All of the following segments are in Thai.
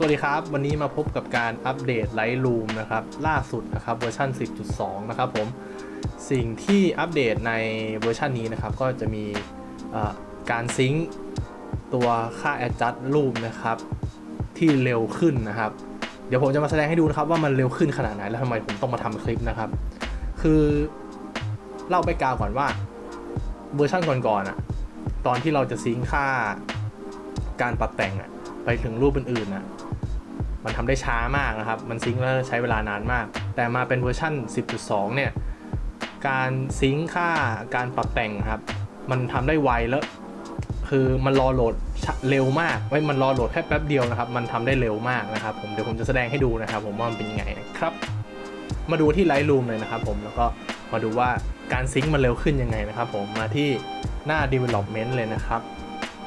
สวัสดีครับ วันนี้มาพบกับการอัปเดต Lightroom นะครับ ล่าสุดนะครับเวอร์ชัน10.2 นะครับผม สิ่งที่อัปเดตในเวอร์ชันนี้นะครับ ก็จะมีการซิงค์ตัวค่า adjust รูปนะครับ ที่เร็วขึ้นนะครับ เดี๋ยวผมจะมาแสดงให้ดูนะครับ ว่ามันเร็วขึ้นขนาดไหน แล้วทำไมผมต้องมาทำคลิปนะครับ คือเล่าไปกาวก่อนว่าเวอร์ชันก่อนๆอะตอนที่เราจะซิงค์ค่าการปรับแต่งอะไปถึงรูปอื่นๆอะ มันทำได้ช้ามากนะครับ มันซิงค์แล้วใช้เวลานานมาก แต่มาเป็นเวอร์ชัน10.2 เนี่ย การซิงค์ค่าการปรับแต่งครับ มันทำได้ไวแล้ว คือมันรอโหลดเร็วมากไว้มันรอโหลดแค่แป๊บเดียวนะครับ มันทำได้เร็วมากนะครับ ผม เดี๋ยวผมจะแสดงให้ดูนะครับ ผมว่ามันเป็นยังไงนะครับ มาดูที่ Lightroom เลยนะครับ ผม แล้วก็มาดูว่าการซิงค์มันเร็วขึ้นยังไงนะครับ ผม มาที่หน้า development เลยนะครับ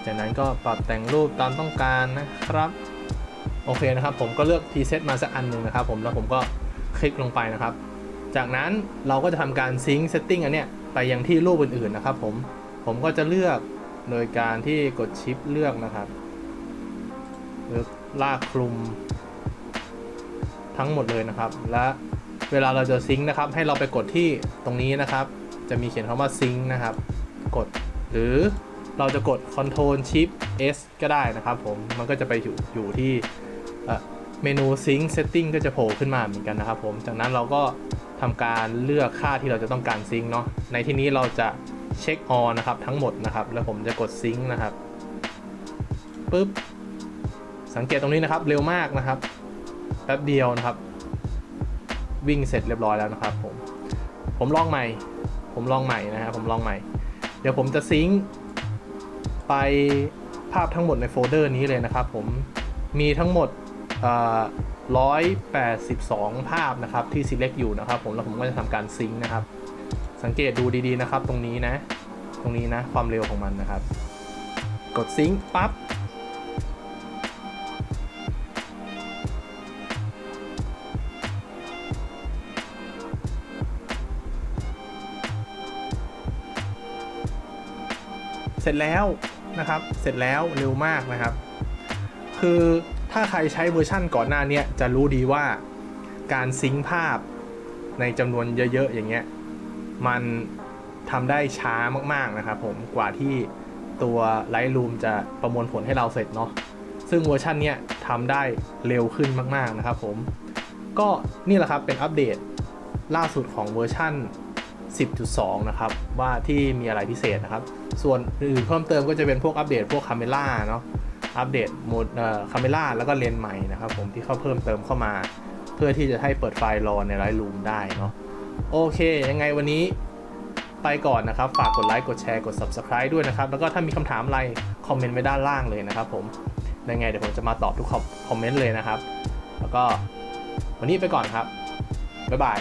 จากนั้นก็ปรับแต่งรูปตามต้องการนะครับ อเคนะครับผมก็เลือกพรีเซตมาสักอันหนึ่งนะครับผมแล้วผมก็คลิกลงไปนะครับ จากนั้นเราก็จะทำการซิงค์เซตติ้งอันเนี้ยไปยังที่รูปอื่นๆนะครับผมผมก็จะเลือกโดยการที่กดชิปเลือกนะครับเลือกลากคลุม ทั้งหมดเลยนะครับ และเวลาเราจะซิงค์นะครับ ให้เราไปกดที่ตรงนี้นะครับ จะมีเขียนคำว่าซิงค์นะครับ กดหรือเราจะกด Ctrl Shift S ก็ได้นะครับผม มันก็จะไปอยู่อยู่ที่ เมนู Sync Setting ก็จะโผล่ขึ้นมาเหมือนกันนะครับผมจากนั้นเราก็ทำการเลือกค่าที่เราจะต้องการซิงค์เนาะในที่นี้เราจะเช็คออนะครับทั้งหมดนะครับ แล้วผมจะกดซิงค์นะครับปุ๊บสังเกตตรงนี้นะครับเร็วมากนะครับแป๊บเดียวนะครับ วิ่งเสร็จเรียบร้อยแล้วนะครับผมผมลองใหม่ ผมลองใหม่นะครับผมลองใหม่ เดี๋ยวผมจะซิงค์ไปภาพทั้งหมดในโฟลเดอร์นี้เลยนะครับ ผมมีทั้งหมด ร้อยแปดสิบสองภาพนะครับที่ select อยู่นะครับ ผมแล้วผมก็จะทำการซิงค์นะครับ สังเกตดูดีๆนะครับ ตรงนี้นะ ตรงนี้นะความเร็วของมันนะครับ กดซิงค์ปั๊บเสร็จแล้วนะครับ เสร็จแล้วเร็วมากนะครับ คือ ถ้าใครใช้เวอร์ชั่นก่อนหน้าเนี้ยจะรู้ดีว่าการซิงค์ภาพในจำนวนเยอะๆ อย่างเงี้ย มันทำได้ช้ามากๆนะครับผมกว่าที่ตัว Lightroom จะประมวลผลให้เราเสร็จเนาะซึ่งเวอร์ชันเนี้ยทำได้เร็วขึ้นมากๆนะครับผม ก็นี่แหละครับเป็นอัปเดตล่าสุดของเวอร์ชัน10.2 นะครับ ว่าที่มีอะไรพิเศษนะครับ ส่วนอื่นเพิ่มเติมก็จะเป็นพวกอัปเดตพวกคาเมล่าเนาะ อัปเดตโหมดคาเมล่าแล้วก็เลนใหม่นะครับผมที่เขาเพิ่มเติมเข้ามา เพื่อที่จะให้เปิดไฟล์รอใน Lightroom ได้เนาะโอเค ยังไงวันนี้ไปก่อนนะครับ ฝากกดไลค์กดแชร์กด Subscribe ด้วยนะครับ แล้วก็ถ้ามีคำถามอะไร คอมเมนต์ไว้ด้านล่างเลยนะครับผมยังไงเดี๋ยวผมจะมาตอบทุกคอมเมนต์เลยนะครับ แล้วก็วันนี้ไปก่อนครับ บ๊ายบาย